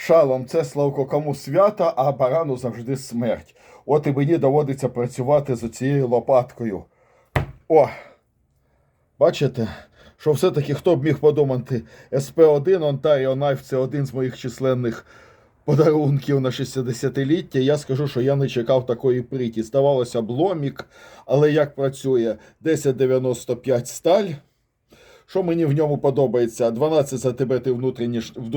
Шалом, це Славко кому свята, а барану завжди смерть. От і мені доводиться працювати з цією лопаткою. О! Бачите, що все-таки хто б міг подумати, СП1 Ontario Knife – це один з моїх численних подарунків на 60-ліття. Я скажу, що я не чекав такої приті. Здавалося б, ломік, але як працює 1095 сталь. Що мені в ньому подобається? 12 сантиметрів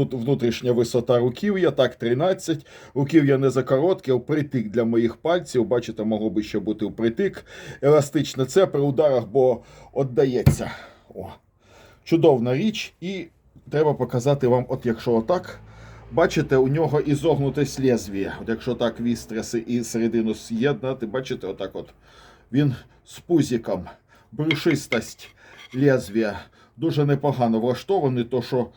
внутрішня, висота руків'я, так 13. Руків'я не за коротке, впритик для моїх пальців. Бачите, могло би ще бути впритик. Еластичне це при ударах, бо віддається. О. Чудовна річ. І треба показати вам, от якщо отак. Бачите, у нього ізогнутесь лезвіє. От якщо так вістреси і середину з'єднати, бачите, отак от. Він з пузиком. Брюшистость лезвія дуже непогано влаштований, то що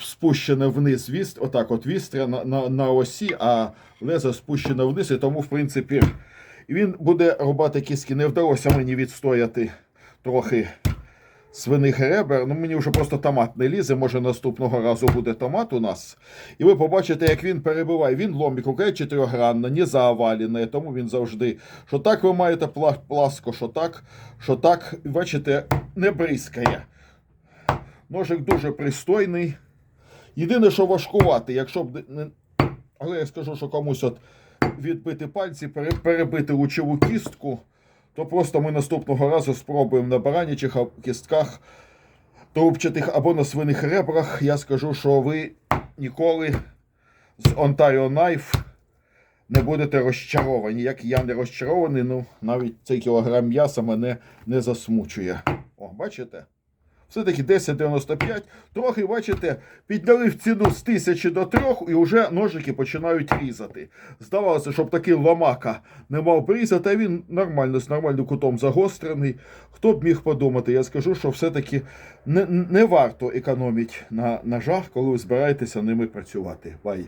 спущене вниз віст, отак от вістря на, на, на осі, а лезо спущене вниз, і тому, в принципі, він буде рубати кіски. Не вдалося мені відстояти трохи свиних ребер. Ну, мені вже просто томат не лізе. Може, наступного разу буде томат у нас. І ви побачите, як він перебиває. Він ломік, окей, чотирьохгранна, не заовалене, тому він завжди. Що так ви маєте пла- пласко, що так, що так, бачите, не бризкає. Ножик дуже пристойний. Єдине, що важкувати, якщо б. Але я скажу, що комусь от відбити пальці, перебити лучову кістку, то просто ми наступного разу спробуємо на баранячих кістках, трубчатих або на свиних ребрах. Я скажу, що ви ніколи з Ontario Knife не будете розчаровані. Як я не розчарований, ну навіть цей кілограм м'яса мене не засмучує. О, бачите? Все-таки 10,95. Трохи, бачите, підняли в ціну з тисячі до трьох, і вже ножики починають різати. Здавалося, щоб такий ламака не мав різати, а він нормально, з нормальним кутом загострений. Хто б міг подумати? Я скажу, що все-таки не, не варто економити на ножах, коли ви збираєтеся ними працювати. Бай.